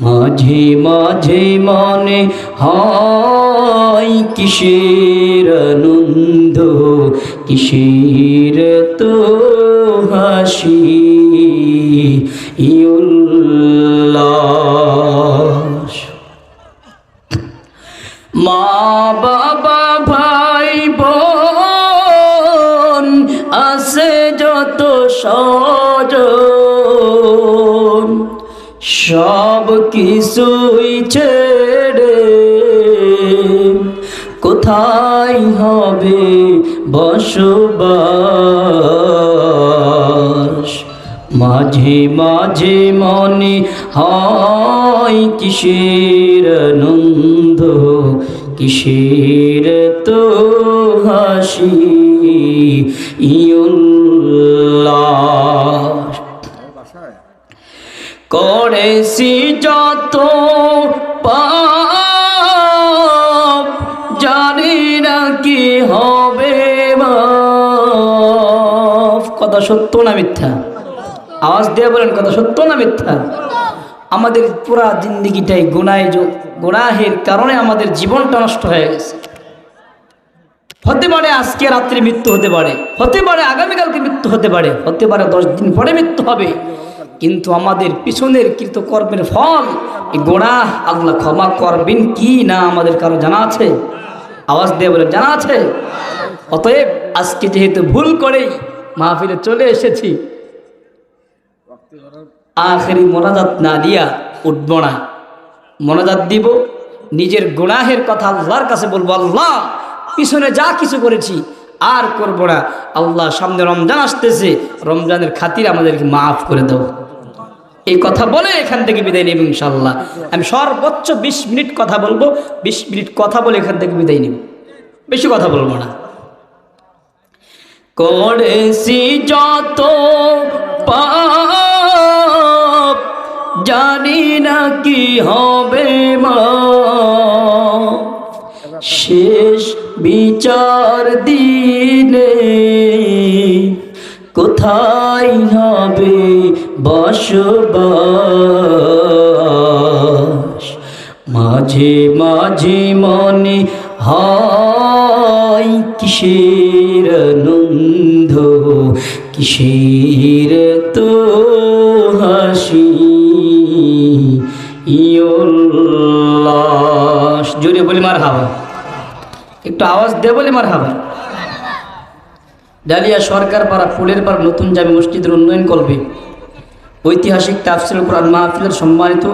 মাঝে মাঝে মনে হয় কিসের আনন্দ, কিসের তো হাসি। ইউল্লাস মা বাবা, ভাই, বোন আছে যত সজন সব কিছুই ছেড়ে কোথায় হবে বসবাস? মাঝে মাঝে মনে হয় কিসের আনন্দ, কিসের তো হাসি? ইউল্লাস করেছি যত পাপ, জানি না কি হবে। কথা সত্য না মিথ্যা? আওয়াজ দিয়ে বলেন, কথা সত্য না মিথ্যা? আমাদের পুরা জিন্দিগিটাই গুনায় গুনাহের কারণে আমাদের জীবনটা নষ্ট হয়ে গেছে। হতে পারে আজকে রাত্রে মৃত্যু হতে পারে হতে পারে আগামীকালকে মৃত্যু হতে পারে হতে পারে দশ দিন পরে মৃত্যু হবে। কিন্তু আমাদের পিছনের কৃতকর্মের ফল গোড়া, আল্লাহ ক্ষমা করবেন কি না আমাদের কারও জানা আছে? আওয়াজ দিয়ে বলে জানা আছে? অতএব আজকে যেহেতু ভুল করেই মাহফিলে চলে এসেছি, আখেরি মোনাজাত না দিয়া উঠব না। মোনাজাত দিব, নিজের গুনাহের কথা আল্লাহর কাছে বলব, আল্লাহ, পিছনে যা কিছু করেছি আর করব না। আল্লাহ, সামনে রমজান আসতেছে, রমজানের খাতির আমাদেরকে মাফ করে দাও। এই কথা বলে এখান থেকে বিদায় নেব ইনশাল্লাহ আমি সর্বোচ্চ বিশ মিনিট কথা বলব, বিশ মিনিট কথা বলে এখান থেকে বিদায় নেব। বেশি কথা বলব না। করেছি যত জানি না কি হবে মা। শেষ বিচার দিনে কোথায় হবে বসবাস। মাঝে মাঝে মনে হয় কিসের আনন্দ, কিসের তো হাসি। ইউল্লাস জোরে বলি মার হাওয়া একটু আওয়াজ দে বলি মার হাওয়া ডালিয়া সরকার পাড়া ফুলের পাড়া নতুন জামে মসজিদের উন্নয়ন করবে। ঐতিহাসিক তাফসিল কোরআন মাহফিলের সম্মানিত